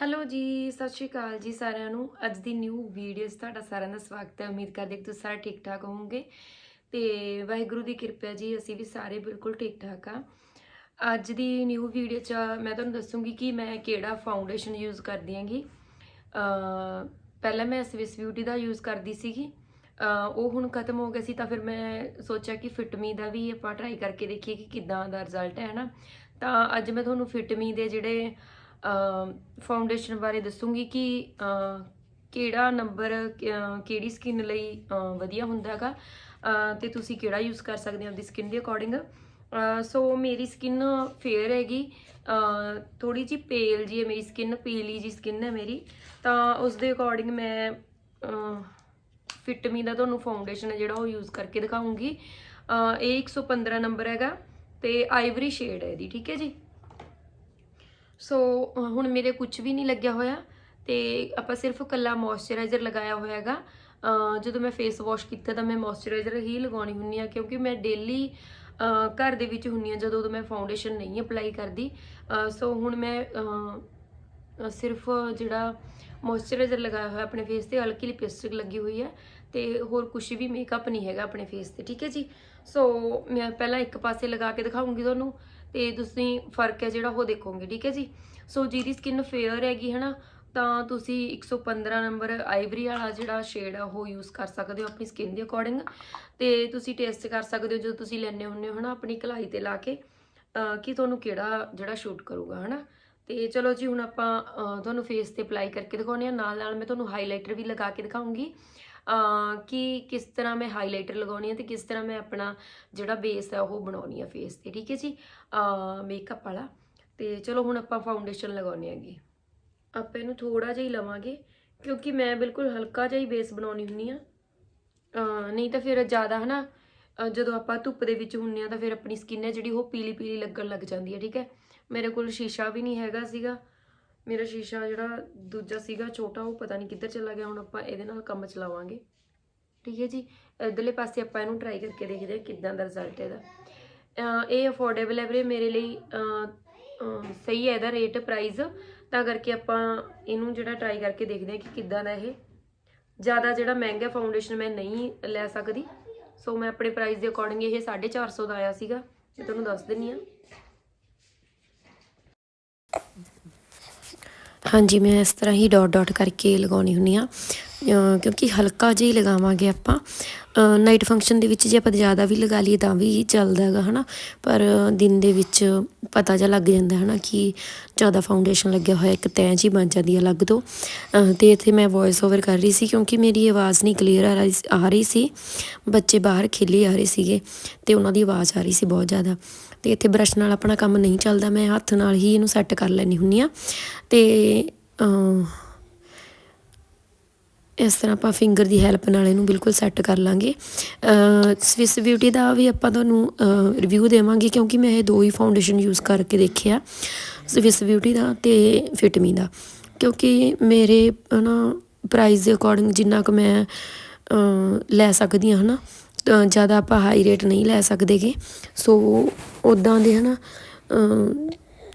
Hello ਜੀ, ਸਤਿ ਸ਼੍ਰੀ ਅਕਾਲ ਜੀ ਸਾਰਿਆਂ ਨੂੰ। ਅੱਜ ਦੀ ਨਿਊ ਵੀਡੀਓ 'ਚ ਤੁਹਾਡਾ ਸਾਰਿਆਂ ਦਾ ਸਵਾਗਤ ਹੈ। ਉਮੀਦ ਕਰਦੇ ਕਿ ਤੁਸੀਂ ਸਾਰੇ ਠੀਕ ਠਾਕ ਹੋਵੋਗੇ। ਤੇ ਵਾਹਿਗੁਰੂ ਦੀ ਕਿਰਪਾ ਜੀ, ਅਸੀਂ ਵੀ ਸਾਰੇ ਬਿਲਕੁਲ ਠੀਕ ਠਾਕ ਆ ਅੱਜ ਦੀ ਨਿਊ ਵੀਡੀਓ 'ਚ ਮੈਂ ਤੁਹਾਨੂੰ ਦੱਸੂਗੀ ਕਿ ਮੈਂ ਕਿਹੜਾ ਫਾਊਂਡੇਸ਼ਨ ਯੂਜ਼ ਕਰਦੀ ਹਾਂਗੀ। ਅਹ, ਪਹਿਲਾਂ ਮੈਂ ਸਵਿਸ ਬਿਊਟੀ ਦਾ ਯੂਜ਼ ਕਰਦੀ ਸੀਗੀ। ਉਹ ਹੁਣ ਖਤਮ ਹੋ ਗਿਆ ਸੀ ਤਾਂ ਫਿਰ ਮੈਂ ਸੋਚਿਆ ਕਿ ਫਿਟਮੀ ਦਾ ਵੀ ਆਪਾਂ ਟਰਾਈ ਕਰਕੇ ਦੇਖੀਏ ਕਿ ਕਿੱਦਾਂ ਦਾ ਰਿਜ਼ਲਟ ਹੈ ਨਾ ਤਾਂ ਅੱਜ ਮੈਂ ਤੁਹਾਨੂੰ ਫਿਟਮੀ ਦੇ ਜਿਹੜੇ ਫਾਊਂਡੇਸ਼ਨ ਬਾਰੇ ਦੱਸੂਗੀ ਕਿ ਕਿਹੜਾ ਨੰਬਰ ਕਿਹੜੀ ਸਕਿਨ ਲਈ ਵਧੀਆ ਹੁੰਦਾ ਹੈਗਾ ਅਹ, ਤੇ ਤੁਸੀਂ ਕਿਹੜਾ ਯੂਜ਼ ਕਰ ਸਕਦੇ ਹੋ ਆਪਣੀ ਸਕਿਨ ਦੇ ਅਕੋਰਡਿੰਗ ਸੋ ਮੇਰੀ ਸਕਿਨ ਫੇਅਰ ਹੈਗੀ ਥੋੜੀ ਜੀ ਪੇਲ ਜੀ ਹੈ ਮੇਰੀ ਸਕਿਨ ਪੀਲੀ ਜੀ ਸਕਿਨ ਹੈ ਮੇਰੀ ਤਾਂ ਉਸ ਦੇ ਅਕੋਰਡਿੰਗ ਮੈਂ ਫਿਟਮੀ ਦਾ ਤੁਹਾਨੂੰ ਫਾਊਂਡੇਸ਼ਨ ਹੈ ਜਿਹੜਾ ਉਹ ਯੂਜ਼ ਕਰਕੇ ਦਿਖਾਉਂਗੀ। ਅਹ, ਇਹ 115 ਨੰਬਰ ਹੈਗਾ ਤੇ ਆਈਵਰੀ ਸ਼ੇਡ ਹੈ ਇਹਦੀ ਠੀਕ ਹੈ ਜੀ? ਸੋ ਹੁਣ ਮੇਰੇ ਕੁਝ ਵੀ ਨਹੀਂ ਲੱਗਿਆ ਹੋਇਆ ਤੇ ਆਪਾਂ ਸਿਰਫ ਕੱਲਾ ਮੋਇਸਚਰਾਈਜ਼ਰ ਲਗਾਇਆ ਹੋਇਆ ਹੈਗਾ। ਜਦੋਂ ਮੈਂ ਫੇਸ ਵਾਸ਼ ਕੀਤਾ ਤਾਂ ਮੈਂ ਮੋਇਸਚਰਾਈਜ਼ਰ ਹੀ ਲਗਾਉਣੀ ਹੁੰਨੀ ਆ ਕਿਉਂਕਿ ਮੈਂ ਡੇਲੀ ਘਰ ਦੇ ਵਿੱਚ ਹੁੰਨੀ ਆ ਜਦੋਂ ਉਦੋਂ ਮੈਂ ਫਾਊਂਡੇਸ਼ਨ ਨਹੀਂ ਅਪਲਾਈ ਕਰਦੀ। ਸੋ ਹੁਣ ਮੈਂ ਸਿਰਫ ਜਿਹੜਾ ਮੋਇਸਚਰਾਈਜ਼ਰ ਲਗਾਇਆ ਹੋਇਆ ਆਪਣੇ ਫੇਸ ਤੇ ਹਲਕੀ ਲਿਪਸਟਿਕ ਲੱਗੀ ਹੋਈ ਹੈ ਤੇ ਹੋਰ ਕੁਝ ਵੀ ਮੇਕਅਪ ਨਹੀਂ ਹੈਗਾ ਆਪਣੇ ਫੇਸ ਤੇ, ਠੀਕ ਹੈ ਜੀ? ਸੋ ਮੈਂ ਪਹਿਲਾਂ ਇੱਕ ਪਾਸੇ ਲਗਾ ਕੇ ਦਿਖਾਉਂਗੀ ਤੁਹਾਨੂੰ। ਤੇ ਤੁਸੀਂ ਫ਼ਰਕ ਹੈ ਜਿਹੜਾ ਉਹ ਦੇਖੋਗੇ, ਠੀਕ ਹੈ ਜੀ? ਸੋ ਜਿਹਦੀ ਸਕਿਨ ਫੇਅਰ ਹੈਗੀ, ਹਨਾ, ਤਾਂ ਤੁਸੀਂ 115 ਨੰਬਰ ਆਈਵਰੀ ਵਾਲਾ ਜਿਹੜਾ ਸ਼ੇਡ ਆ, ਉਹ ਯੂਜ਼ ਕਰ ਸਕਦੇ ਹੋ ਆਪਣੀ ਸਕਿਨ ਦੇ ਅਕੋਰਡਿੰਗ ਤੇ ਤੁਸੀਂ ਟੈਸਟ ਕਰ ਸਕਦੇ ਹੋ ਜਦੋਂ ਤੁਸੀਂ ਲੈਣੇ ਹੁੰਦੇ ਹੋ, ਹਨਾ, ਆਪਣੀ ਕਲਾਈ ਤੇ ਲਾ ਕੇ ਕਿ ਤੁਹਾਨੂੰ ਕਿਹੜਾ ਜਿਹੜਾ ਸ਼ੂਟ ਕਰੂਗਾ, ਹਨਾ? ਤੇ ਚਲੋ ਜੀ, ਹੁਣ ਆਪਾਂ ਤੁਹਾਨੂੰ ਫੇਸ ਤੇ ਅਪਲਾਈ ਕਰਕੇ ਦਿਖਾਉਂਦੇ ਆ ਨਾਲ ਨਾਲ ਮੈਂ ਤੁਹਾਨੂੰ ਹਾਈਲਾਈਟਰ ਵੀ ਲਗਾ ਕੇ ਦਿਖਾਉਂਗੀ। ਕਿ ਕਿਸ ਤਰ੍ਹਾਂ ਮੈਂ ਹਾਈਲਾਈਟਰ ਲਗਾਉਣੀ ਹੈ ਤੇ ਕਿਸ ਤਰ੍ਹਾਂ ਮੈਂ ਆਪਣਾ ਜਿਹੜਾ ਬੇਸ ਹੈ ਉਹ ਬਣਾਉਣੀ ਹੈ ਫੇਸ ਤੇ, ਠੀਕ ਹੈ ਜੀ? ਮੇਕਅਪ ਵਾਲਾ। ਤੇ ਚਲੋ ਹੁਣ ਆਪਾਂ ਫਾਊਂਡੇਸ਼ਨ ਲਗਾਉਣੀ ਹੈਗੀ। ਆਪਾਂ ਇਹਨੂੰ ਥੋੜਾ ਜਿਹਾ ਹੀ ਲਵਾਂਗੇ, ਕਿਉਂਕਿ ਮੈਂ ਬਿਲਕੁਲ ਹਲਕਾ ਜਿਹਾ ਹੀ ਬੇਸ ਬਣਾਉਣੀ ਹੁੰਨੀ ਆ। ਨਹੀਂ ਤਾਂ ਫਿਰ ਜ਼ਿਆਦਾ ਹਨਾ ਅਹ ਜਦੋਂ ਆਪਾਂ ਧੁੱਪ ਦੇ ਵਿੱਚ ਹੁੰਨੇ ਆ ਤਾਂ ਫਿਰ ਆਪਣੀ ਸਕਿਨ ਹੈ ਜਿਹੜੀ ਉਹ ਪੀਲੀ ਪੀਲੀ ਲੱਗਣ ਲੱਗ ਜਾਂਦੀ ਹੈ, ਠੀਕ ਹੈ? ਮੇਰੇ ਕੋਲ ਸ਼ੀਸ਼ਾ ਵੀ ਨਹੀਂ ਹੈਗਾ ਸੀਗਾ। ਮੇਰਾ ਸ਼ੀਸ਼ਾ ਜਿਹੜਾ ਦੂਜਾ ਸੀਗਾ, ਛੋਟਾ, ਉਹ ਪਤਾ ਨਹੀਂ ਕਿੱਧਰ ਚਲਾ ਗਿਆ, ਹੁਣ ਆਪਾਂ ਇਹਦੇ ਨਾਲ ਕੰਮ ਚਲਾਵਾਂਗੇ। ਠੀਕ ਹੈ ਜੀ? ਇਧਰਲੇ ਪਾਸੇ ਆਪਾਂ ਇਹਨੂੰ ਟਰਾਈ ਕਰਕੇ ਦੇਖਦੇ ਹਾਂ ਕਿੱਦਾਂ ਦਾ ਰਿਜ਼ਲਟ ਇਹਦਾ। ਇਹ ਅਫੋਰਡੇਬਲ ਹੈ ਵੀਰੇ, ਮੇਰੇ ਲਈ ਸਹੀ ਹੈ ਇਹਦਾ ਰੇਟ ਪ੍ਰਾਈਸ ਤਾਂ ਕਰਕੇ ਆਪਾਂ ਇਹਨੂੰ ਜਿਹੜਾ ਟਰਾਈ ਕਰਕੇ ਦੇਖਦੇ ਹਾਂ ਕਿ ਕਿੱਦਾਂ ਦਾ ਇਹ। ਜ਼ਿਆਦਾ ਜਿਹੜਾ ਮਹਿੰਗਾ ਫਾਊਂਡੇਸ਼ਨ ਮੈਂ ਨਹੀਂ ਲੈ ਸਕਦੀ। ਸੋ ਮੈਂ ਆਪਣੇ ਪ੍ਰਾਈਸ ਦੇ ਅਕੋਰਡਿੰਗ ਇਹ 450 ਦਾ ਆਇਆ ਸੀਗਾ। ਮੈਂ ਤੁਹਾਨੂੰ ਦੱਸ ਦਿੰਨੀ ਆ ਹਾਂਜੀ, ਮੈਂ ਇਸ ਤਰ੍ਹਾਂ ਹੀ ਡਾਟ ਡਾਟ ਕਰਕੇ ਲਗਾਉਣੀ ਹੁੰਨੀ ਆ ਕਿਉਂਕਿ ਹਲਕਾ ਜਿਹਾ ਹੀ ਲਗਾਵਾਂਗੇ ਆਪਾਂ। ਨਾਈਟ ਫੰਕਸ਼ਨ ਦੇ ਵਿੱਚ ਜੇ ਆਪਾਂ ਜ਼ਿਆਦਾ ਵੀ ਲਗਾ ਲਈਏ ਤਾਂ ਵੀ ਚੱਲਦਾ ਹੈਗਾ, ਹਨਾ। ਪਰ ਦਿਨ ਦੇ ਵਿੱਚ ਪਤਾ ਜਿਹਾ ਲੱਗ ਜਾਂਦਾ ਹਨਾ ਕਿ ਜ਼ਿਆਦਾ ਫਾਊਂਡੇਸ਼ਨ ਲੱਗਿਆ ਹੋਇਆ, ਇੱਕ ਤੈਂ ਜੀ ਬਣ ਜਾਂਦੀ ਹੈ ਅਲੱਗ ਤੋਂ। ਅਹ ਤੇ ਇੱਥੇ ਮੈਂ ਵੌਇਸ ਓਵਰ ਕਰ ਰਹੀ ਸੀ ਕਿਉਂਕਿ ਮੇਰੀ ਆਵਾਜ਼ ਨਹੀਂ ਕਲੀਅਰ ਆ ਰਹੀ ਆ ਰਹੀ ਸੀ। ਬੱਚੇ ਬਾਹਰ ਖੇਲੀ ਆ ਰਹੇ ਸੀਗੇ ਤੇ ਉਹਨਾਂ ਦੀ ਆਵਾਜ਼ ਆ ਰਹੀ ਸੀ ਬਹੁਤ ਜ਼ਿਆਦਾ। ਤੇ ਇੱਥੇ ਬ੍ਰਸ਼ ਨਾਲ ਆਪਣਾ ਕੰਮ ਨਹੀਂ ਚੱਲਦਾ, ਮੈਂ ਹੱਥ ਨਾਲ ਹੀ ਇਹਨੂੰ ਸੈੱਟ ਕਰ ਲੈਣੀ ਹੁੰਨੀ ਆ ਤੇ ਇਸ ਤਰ੍ਹਾਂ ਆਪਾਂ ਫਿੰਗਰ ਦੀ ਹੈਲਪ ਨਾਲ ਇਹਨੂੰ ਬਿਲਕੁਲ ਸੈੱਟ ਕਰ ਲਾਂਗੇ। ਸਵਿਸ ਬਿਊਟੀ ਦਾ ਵੀ ਆਪਾਂ ਤੁਹਾਨੂੰ ਰਿਵਿਊ ਦੇਵਾਂਗੇ, ਕਿਉਂਕਿ ਮੈਂ ਇਹ ਦੋ ਹੀ ਫਾਊਂਡੇਸ਼ਨ ਯੂਜ਼ ਕਰਕੇ ਦੇਖਿਆ। ਸਵਿਸ ਬਿਊਟੀ ਦਾ ਤੇ ਫਿਟਮੀ ਦਾ। ਕਿਉਂਕਿ ਮੇਰੇ ਨਾ ਪ੍ਰਾਈਸ ਦੇ ਅਕੋਰਡਿੰਗ ਜਿੰਨਾ ਕੁ ਮੈਂ ਲੈ ਸਕਦੀ ਹਾਂ, ਹਨਾ ਤਾਂ ਜ਼ਿਆਦਾ ਆਪਾਂ ਹਾਈ ਰੇਟ ਨਹੀਂ ਲੈ ਸਕਦੇਗੇ। ਸੋ ਉਦਾਂ ਦੇ ਹਨਾ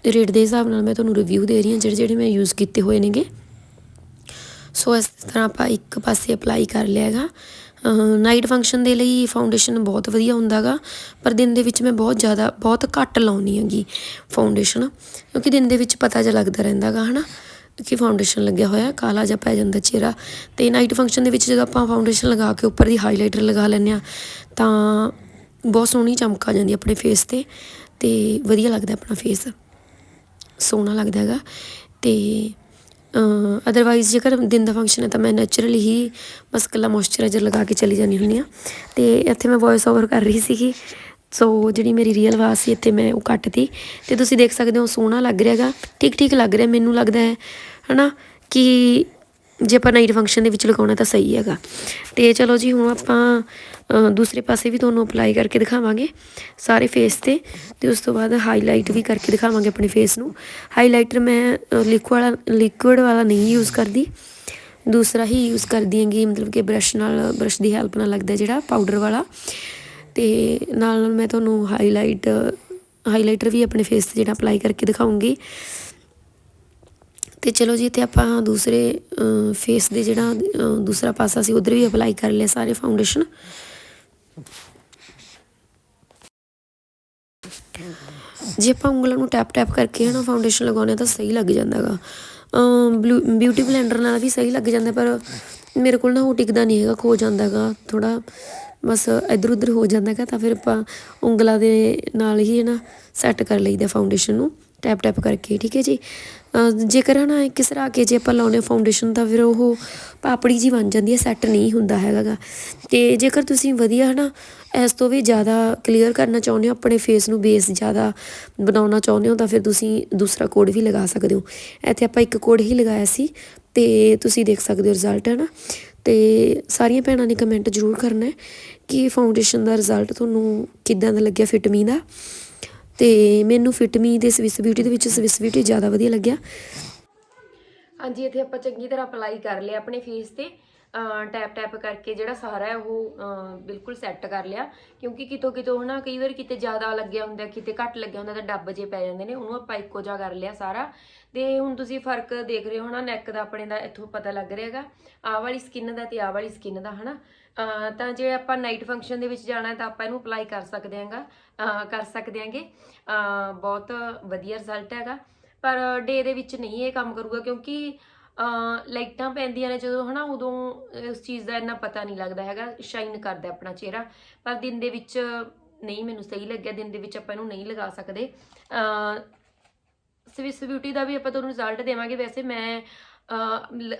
ਰੇਟ ਦੇ ਹਿਸਾਬ ਨਾਲ ਮੈਂ ਤੁਹਾਨੂੰ ਰਿਵਿਊ ਦੇ ਰਹੀ ਹਾਂ, ਜਿਹੜੇ ਜਿਹੜੇ ਮੈਂ ਯੂਜ਼ ਕੀਤੇ ਹੋਏ ਨੇਗੇ। ਸੋ ਇਸ ਤਰ੍ਹਾਂ ਆਪਾਂ ਇੱਕ ਪਾਸੇ ਅਪਲਾਈ ਕਰ ਲਿਆ ਹੈਗਾ। ਨਾਈਟ ਫੰਕਸ਼ਨ ਦੇ ਲਈ ਫਾਊਂਡੇਸ਼ਨ ਬਹੁਤ ਵਧੀਆ ਹੁੰਦਾਗਾ, ਪਰ ਦਿਨ ਦੇ ਵਿੱਚ ਮੈਂ ਬਹੁਤ ਜ਼ਿਆਦਾ, ਬਹੁਤ ਘੱਟ ਲਾਉਣੀ ਹੈਗੀ ਫਾਊਂਡੇਸ਼ਨ ਕਿਉਂਕਿ ਦਿਨ ਦੇ ਵਿੱਚ ਪਤਾ ਜਿਹਾ ਲੱਗਦਾ ਰਹਿੰਦਾਗਾ, ਹਨਾ। ਕਿ ਫਾਊਂਡੇਸ਼ਨ ਲੱਗਿਆ ਹੋਇਆ ਕਾਲਾ ਜਿਹਾ ਪੈ ਜਾਂਦਾ ਚਿਹਰਾ। ਤੇ ਨਾਈਟ ਫੰਕਸ਼ਨ ਦੇ ਵਿੱਚ ਜਦੋਂ ਆਪਾਂ ਫਾਊਂਡੇਸ਼ਨ ਲਗਾ ਕੇ ਉੱਪਰ ਦੀ ਹਾਈਲਾਈਟਰ ਲਗਾ ਲੈਂਦੇ ਆ ਤਾਂ ਬਹੁਤ ਸੋਹਣੀ ਚਮਕ ਆ ਜਾਂਦੀ ਆਪਣੇ ਫੇਸ ਤੇ। ਤੇ ਵਧੀਆ ਲੱਗਦਾ ਆਪਣਾ ਫੇਸ ਸੋਹਣਾ ਲੱਗਦਾ ਹੈਗਾ। ਤੇ ਅਦਰਵਾਈਜ਼ ਜੇਕਰ ਦਿਨ ਦਾ ਫੰਕਸ਼ਨ ਹੈ ਤਾਂ ਮੈਂ ਨੈਚੁਰਲੀ ਹੀ ਬਸ ਕੱਲਾ ਮੋਇਸਚਰਾਈਜ਼ਰ ਲਗਾ ਕੇ ਚਲੀ ਜਾਂਦੀ ਹੁੰਦੀ ਆ ਤੇ ਇੱਥੇ ਮੈਂ ਵੌਇਸ ਓਵਰ ਕਰ ਰਹੀ ਸੀਗੀ। ਸੋ ਜਿਹੜੀ ਮੇਰੀ ਰੀਅਲ ਆਵਾਜ਼ ਸੀ, ਇੱਥੇ ਮੈਂ ਉਹ ਕੱਟਤੀ। ਤੇ ਤੁਸੀਂ ਦੇਖ ਸਕਦੇ ਹੋ ਸੋਹਣਾ ਲੱਗ ਰਿਹਾ ਹੈਗਾ। ਠੀਕ ਠੀਕ ਲੱਗ ਰਿਹਾ, ਮੈਨੂੰ ਲੱਗਦਾ ਹੈ, ਹਨਾ, ਕਿ ਜੇ ਆਪਾਂ ਨਾਈਟ ਫੰਕਸ਼ਨ ਦੇ ਵਿੱਚ ਲਗਾਉਣਾ ਤਾਂ ਸਹੀ ਹੈਗਾ। ਤੇ ਚਲੋ ਜੀ, ਹੁਣ ਆਪਾਂ ਦੂਸਰੇ ਪਾਸੇ ਵੀ ਤੁਹਾਨੂੰ ਅਪਲਾਈ ਕਰਕੇ ਦਿਖਾਵਾਂਗੇ, ਸਾਰੇ ਫੇਸ ਤੇ। ਤੇ ਉਸ ਤੋਂ ਬਾਅਦ ਹਾਈਲਾਈਟ ਵੀ ਕਰਕੇ ਦਿਖਾਵਾਂਗੇ ਆਪਣੇ ਫੇਸ ਨੂੰ। ਹਾਈਲਾਈਟਰ ਮੈਂ ਲਿਕੁਇਡ ਵਾਲਾ ਲਿਕੁਇਡ ਵਾਲਾ ਨਹੀਂ ਯੂਜ਼ ਕਰਦੀ। ਦੂਸਰਾ ਹੀ ਯੂਜ਼ ਕਰਦੀ ਹੈਗੀ, ਮਤਲਬ ਕਿ ਬ੍ਰਸ਼ ਨਾਲ ਬ੍ਰਸ਼ ਦੀ ਹੈਲਪ ਨਾਲ ਲੱਗਦਾ ਜਿਹੜਾ ਪਾਊਡਰ ਵਾਲਾ। ਤੇ ਨਾਲ ਨਾਲ ਮੈਂ ਤੁਹਾਨੂੰ ਹਾਈਲਾਈਟ ਹਾਈਲਾਈਟਰ ਵੀ ਆਪਣੇ ਫੇਸ ਤੇ ਜਿਹੜਾ ਅਪਲਾਈ ਕਰਕੇ ਦਿਖਾਉਂਗੀ। ਤੇ ਚਲੋ ਜੀ, ਇੱਥੇ ਆਪਾਂ ਦੂਸਰੇ ਫੇਸ ਦੇ ਜਿਹੜਾ ਦੂਸਰਾ ਪਾਸਾ ਸੀ, ਉਧਰ ਵੀ ਅਪਲਾਈ ਕਰ ਲਿਆ ਸਾਰੇ ਫਾਊਂਡੇਸ਼ਨ ਜੇ ਆਪਾਂ ਉਂਗਲਾਂ ਨੂੰ ਟੈਪ ਟੈਪ ਕਰਕੇ ਹਨਾ ਫਾਊਂਡੇਸ਼ਨ ਲਗਾਉਂਦੇ ਹਾਂ ਤਾਂ ਸਹੀ ਲੱਗ ਜਾਂਦਾਗਾ ਬਿਊਟੀ ਬਲੈਂਡਰ ਨਾਲ ਵੀ ਸਹੀ ਲੱਗ ਜਾਂਦਾ, ਪਰ ਮੇਰੇ ਕੋਲ ਨਾ ਉਹ ਟਿਕਦਾ ਨਹੀਂ ਹੈਗਾ, ਖੋ ਜਾਂਦਾਗਾ ਥੋੜਾ ਬਸ ਇਧਰ ਉਧਰ ਹੋ ਜਾਂਦਾ ਜਾਂਦਾਗਾ ਤਾਂ ਫਿਰ ਆਪਾਂ ਉਂਗਲਾਂ ਦੇ ਨਾਲ ਹੀ ਹੈ ਨਾ ਸੈੱਟ ਕਰ ਲਈਦਾ ਫਾਊਂਡੇਸ਼ਨ ਨੂੰ ਟੈਪ ਟੈਪ ਕਰਕੇ, ਠੀਕ ਹੈ ਜੀ? ਅਹ ਜੇਕਰ ਹਨਾ ਕਿਸਰਾ ਕੇ ਜੇ ਆਪਾਂ ਲਾਉਨੇ ਫਾਊਂਡੇਸ਼ਨ ਤਾਂ ਫਿਰ ਉਹ ਪਾਪੜੀ ਜੀ ਬਣ ਜਾਂਦੀ ਹੈ ਸੈੱਟ ਨਹੀਂ ਹੁੰਦਾ ਹੈਗਾ ਗਾ। ਤੇ ਜੇਕਰ ਤੁਸੀਂ ਵਧੀਆ ਹਨਾ ਇਸ ਤੋਂ ਵੀ ਜ਼ਿਆਦਾ ਕਲੀਅਰ ਕਰਨਾ ਚਾਹੁੰਦੇ ਹੋ, ਆਪਣੇ ਫੇਸ ਨੂੰ ਬੇਸ ਜ਼ਿਆਦਾ ਬਣਾਉਣਾ ਚਾਹੁੰਦੇ ਹੋ, ਤਾਂ ਫਿਰ ਤੁਸੀਂ ਦੂਸਰਾ ਕੋਡ ਵੀ ਲਗਾ ਸਕਦੇ ਹੋ। ਇੱਥੇ ਆਪਾਂ ਇੱਕ ਕੋਡ ਹੀ ਲਗਾਇਆ ਸੀ ਤੇ ਤੁਸੀਂ ਦੇਖ ਸਕਦੇ ਹੋ ਰਿਜ਼ਲਟ ਹੈ ਨਾ ਤੇ ਸਾਰੀਆਂ ਭੈਣਾਂ ਨੇ ਕਮੈਂਟ ਜ਼ਰੂਰ ਕਰਨਾ ਕਿ ਫਾਊਂਡੇਸ਼ਨ ਦਾ ਰਿਜ਼ਲਟ ਤੁਹਾਨੂੰ ਕਿੱਦਾਂ ਦਾ ਲੱਗਿਆ ਫਿਟਮੀ ਦਾ? ਤੇ ਮੈਨੂੰ ਫਿਟਮੀ ਦੇ ਸਵਿਸ ਬਿਊਟੀ ਦੇ ਵਿੱਚ ਸਵਿਸ ਬਿਊਟੀ ਜ਼ਿਆਦਾ ਵਧੀਆ ਲੱਗਿਆ। ਹਾਂਜੀ, ਇੱਥੇ ਆਪਾਂ ਚੰਗੀ ਤਰ੍ਹਾਂ ਅਪਲਾਈ ਕਰ ਲਿਆ ਆਪਣੇ ਫੇਸ ਤੇ। ਟੈਪ ਟੈਪ ਕਰਕੇ ਜਿਹੜਾ ਸਾਰਾ ਹੈ ਉਹ ਬਿਲਕੁਲ ਸੈੱਟ ਕਰ ਲਿਆ। ਕਿਉਂਕਿ ਕਿਤੋਂ ਕਿਤੋਂ ਹਨਾ ਕਈ ਵਾਰ ਕਿਤੇ ਜ਼ਿਆਦਾ ਲੱਗਿਆ ਹੁੰਦਾ ਕਿਤੇ ਘੱਟ ਲੱਗਿਆ ਹੁੰਦਾ ਤਾਂ ਡੱਬ ਜੇ ਪੈ ਜਾਂਦੇ ਨੇ ਉਹਨੂੰ ਆਪਾਂ ਇੱਕੋ ਜਿਹਾ ਕਰ ਲਿਆ ਸਾਰਾ। ਤੇ ਹੁਣ ਤੁਸੀਂ ਫ਼ਰਕ ਦੇਖ ਰਹੇ ਹੋ ਨਾ ਨੈਕ ਦਾ ਆਪਣੇ ਦਾ ਇੱਥੋਂ ਪਤਾ ਲੱਗ ਰਿਹਾ ਹੈਗਾ। ਆਹ ਵਾਲੀ ਸਕਿਨ ਦਾ ਤੇ ਆਹ ਵਾਲੀ ਸਕਿਨ ਦਾ ਹਨਾ। ਅਹ, ਤਾਂ ਜੇ ਆਪਾਂ ਨਾਈਟ ਫੰਕਸ਼ਨ ਦੇ ਵਿੱਚ ਜਾਣਾ ਤਾਂ ਆਪਾਂ ਇਹਨੂੰ ਅਪਲਾਈ ਕਰ ਸਕਦੇ ਹਾਂਗਾ। ਅਹ, ਕਰ ਸਕਦੇ ਹਾਂਗੇ। ਬਹੁਤ ਵਧੀਆ ਰਿਜ਼ਲਟ ਹੈਗਾ। ਪਰ ਡੇ ਦੇ ਵਿੱਚ ਨਹੀਂ ਇਹ ਕੰਮ ਕਰੂਗਾ ਕਿਉਂਕਿ ਲਾਈਟਾਂ ਪੈਂਦੀਆਂ ਨੇ ਜਦੋਂ ਹਨਾ ਉਦੋਂ ਉਸ ਚੀਜ਼ ਦਾ ਇੰਨਾ ਪਤਾ ਨਹੀਂ ਲੱਗਦਾ ਹੈਗਾ, ਸ਼ਾਈਨ ਕਰਦਾ ਆਪਣਾ ਚਿਹਰਾ। ਪਰ ਦਿਨ ਦੇ ਵਿੱਚ ਨਹੀਂ, ਮੈਨੂੰ ਸਹੀ ਲੱਗਿਆ, ਦਿਨ ਦੇ ਵਿੱਚ ਆਪਾਂ ਇਹਨੂੰ ਨਹੀਂ ਲਗਾ ਸਕਦੇ। ਸਵਿਸ ਬਿਊਟੀ ਦਾ ਵੀ ਆਪਾਂ ਤੁਹਾਨੂੰ ਰਿਜ਼ਲਟ ਦੇਵਾਂਗੇ। ਵੈਸੇ ਮੈਂ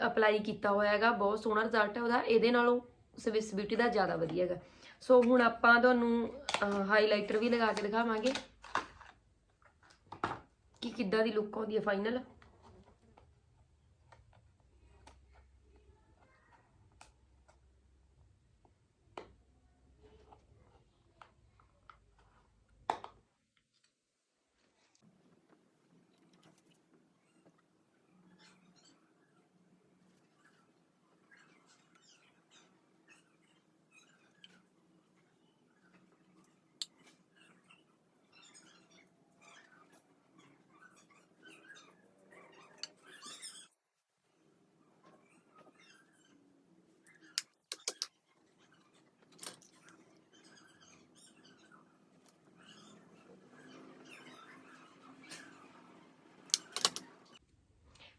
ਅਪਲਾਈ ਕੀਤਾ ਹੋਇਆ ਹੈਗਾ, ਬਹੁਤ ਸੋਹਣਾ ਰਿਜ਼ਲਟ ਹੈ ਉਹਦਾ। ਇਹਦੇ ਨਾਲੋਂ ਸਵਿਸ ਬਿਊਟੀ ਦਾ ਜ਼ਿਆਦਾ ਵਧੀਆ ਹੈਗਾ। ਸੋ ਹੁਣ ਆਪਾਂ ਤੁਹਾਨੂੰ ਹਾਈਲਾਈਟਰ ਵੀ ਲਗਾ ਕੇ ਦਿਖਾਵਾਂਗੇ। ਕਿ ਕਿੱਦਾਂ ਦੀ ਲੁੱਕ ਆਉਂਦੀ ਹੈ ਫਾਈਨਲ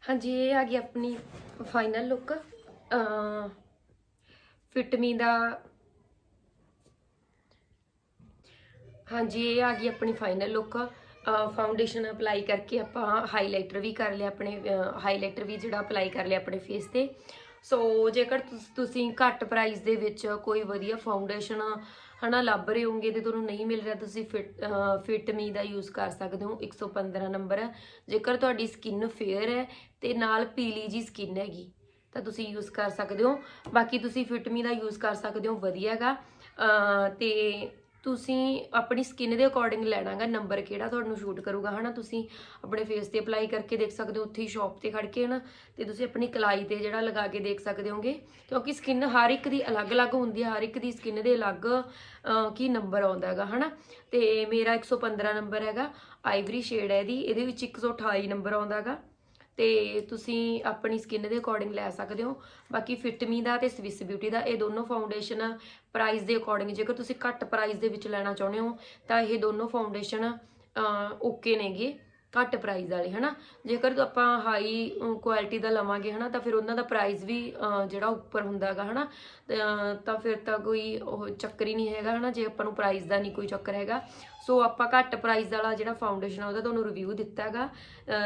ਹਾਂਜੀ, ਇਹ ਆ ਗਈ ਆਪਣੀ ਫਾਈਨਲ ਲੁੱਕ ਫਿਟਮੀ ਦਾ ਹਾਂਜੀ, ਇਹ ਆ ਗਈ ਆਪਣੀ ਫਾਈਨਲ ਲੁੱਕ ਫਾਊਂਡੇਸ਼ਨ ਅਪਲਾਈ ਕਰਕੇ ਆਪਾਂ ਹਾਈਲਾਈਟਰ ਵੀ ਕਰ ਲਿਆ ਆਪਣੇ ਹਾਈਲਾਈਟਰ ਵੀ ਜਿਹੜਾ ਅਪਲਾਈ ਕਰ ਲਿਆ ਆਪਣੇ ਫੇਸ ਤੇ। ਸੋ ਜੇਕਰ ਤੁਸੀਂ ਘੱਟ ਪ੍ਰਾਈਸ ਦੇ ਵਿੱਚ ਕੋਈ ਵਧੀਆ ਫਾਊਂਡੇਸ਼ਨ ਹਨਾ, ਲੱਭ ਰਹੇ ਹੋਗੇ ਤੇ ਤੁਹਾਨੂੰ ਨਹੀਂ ਮਿਲ ਰਿਹਾ, ਤੁਸੀਂ ਫਿਟ ਫਿਟ ਮੀ ਦਾ ਯੂਜ਼ ਕਰ ਸਕਦੇ ਹੋ। 115 ਨੰਬਰ ਹੈ। ਜੇਕਰ ਤੁਹਾਡੀ ਸਕਿਨ ਫੇਅਰ ਹੈ ਤੇ ਨਾਲ ਪੀਲੀ ਜੀ ਸਕਿਨ ਹੈਗੀ, ਤਾਂ ਤੁਸੀਂ ਯੂਜ਼ ਕਰ ਸਕਦੇ ਹੋ। ਬਾਕੀ ਤੁਸੀਂ ਫਿਟਮੀ ਦਾ ਯੂਜ਼ ਕਰ ਸਕਦੇ ਹੋ, ਵਧੀਆ ਹੈਗਾ। ਅਹ, ਤੇ ਤੁਸੀਂ ਆਪਣੀ ਸਕਿਨ ਦੇ ਅਕੋਰਡਿੰਗ ਲੈਣਾਗਾ ਨੰਬਰ ਕਿਹੜਾ ਤੁਹਾਨੂੰ ਸ਼ੂਟ ਕਰੂਗਾ, ਹਨਾ? ਤੁਸੀਂ ਆਪਣੇ ਫੇਸ ਤੇ ਅਪਲਾਈ ਕਰਕੇ ਦੇਖ ਸਕਦੇ ਹੋ, ਉੱਥੇ ਹੀ ਸ਼ਾਪ ਤੇ ਖੜ ਕੇ, ਹਨਾ? ਤੇ ਤੁਸੀਂ ਆਪਣੀ ਕਲਾਈ ਤੇ ਜਿਹੜਾ ਲਗਾ ਕੇ ਦੇਖ ਸਕਦੇ ਹੋਗੇ, ਕਿਉਂਕਿ ਸਕਿਨ ਹਰ ਇੱਕ ਦੀ ਅਲੱਗ-ਅਲੱਗ ਹੁੰਦੀ ਹੈ, ਹਰ ਇੱਕ ਦੀ ਸਕਿਨ ਦੇ ਅਲੱਗ ਕੀ ਨੰਬਰ ਆਉਂਦਾ ਹੈਗਾ ਹਨਾ? ਤੇ ਮੇਰਾ 115 ਨੰਬਰ ਹੈਗਾ ਆਈਵਰੀ ਸ਼ੇਡ ਹੈ ਇਹਦੀ, ਇਹਦੇ ਵਿੱਚ 128 ਨੰਬਰ ਆਉਂਦਾ ਹੈਗਾ ਤੇ ਤੁਸੀਂ ਆਪਣੀ ਸਕਿਨ ਦੇ ਅਕੋਰਡਿੰਗ ਲੈ ਸਕਦੇ ਹੋ। ਬਾਕੀ ਫਿਟਮੀ ਦਾ ਤੇ ਸਵਿਸ ਬਿਊਟੀ ਦਾ ਇਹ ਦੋਨੋਂ ਫਾਊਂਡੇਸ਼ਨ ਪ੍ਰਾਈਸ ਦੇ ਅਕੋਰਡਿੰਗ ਜੇਕਰ ਤੁਸੀਂ ਘੱਟ ਪ੍ਰਾਈਸ ਦੇ ਵਿੱਚ ਲੈਣਾ ਚਾਹੁੰਦੇ ਹੋ ਤਾਂ ਇਹ ਦੋਨੋਂ ਫਾਊਂਡੇਸ਼ਨ ਓਕੇ ਨੇਗੇ। ਘੱਟ ਪ੍ਰਾਈਸ ਵਾਲੇ ਹਨਾ? ਜੇਕਰ ਆਪਾਂ ਹਾਈ ਕੁਆਲਿਟੀ ਦਾ ਲਵਾਂਗੇ ਹਨਾ ਤਾਂ ਫਿਰ ਉਹਨਾਂ ਦਾ ਪ੍ਰਾਈਸ ਵੀ ਜਿਹੜਾ ਉੱਪਰ ਹੁੰਦਾਗਾ ਹਨਾ ਅਹ, ਤਾਂ ਫਿਰ ਤਾਂ ਕੋਈ ਉਹ ਚੱਕਰ ਹੀ ਨਹੀਂ ਹੈਗਾ ਹਨਾ ਜੇ ਆਪਾਂ ਨੂੰ ਪ੍ਰਾਈਸ ਦਾ ਨਹੀਂ ਕੋਈ ਚੱਕਰ ਹੈਗਾ। ਸੋ ਆਪਾਂ ਘੱਟ ਪ੍ਰਾਈਸ ਵਾਲਾ ਜਿਹੜਾ ਫਾਊਂਡੇਸ਼ਨ ਆ ਉਹਦਾ ਤੁਹਾਨੂੰ ਰਿਵਿਊ ਦਿੱਤਾ ਹੈਗਾ।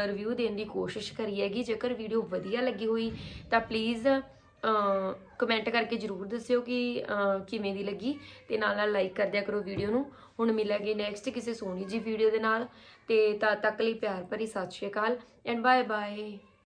ਰਿਵਿਊ ਦੇਣ ਦੀ ਕੋਸ਼ਿਸ਼ ਕਰੀ ਹੈਗੀ ਜੇਕਰ ਵੀਡੀਓ ਵਧੀਆ ਲੱਗੀ ਹੋਈ ਤਾਂ ਪਲੀਜ਼ ਕਮੈਂਟ ਕਰਕੇ ਜਰੂਰ ਦੱਸਿਓ ਕਿ ਕਿਵੇਂ ਦੀ ਲੱਗੀ ਤੇ ਨਾਲ ਨਾਲ ਲਾਈਕ ਕਰ ਦਿਆ ਕਰੋ ਵੀਡੀਓ ਨੂੰ। ਹੁਣ ਮਿਲਾਂਗੇ ਨੈਕਸਟ ਕਿਸੇ ਸੋਹਣੀ ਜੀ ਵੀਡੀਓ ਦੇ ਨਾਲ। ਤੇ ਤਦ ਤੱਕ ਲਈ ਪਿਆਰ ਭਰੀ Sat Shri Akal and bye bye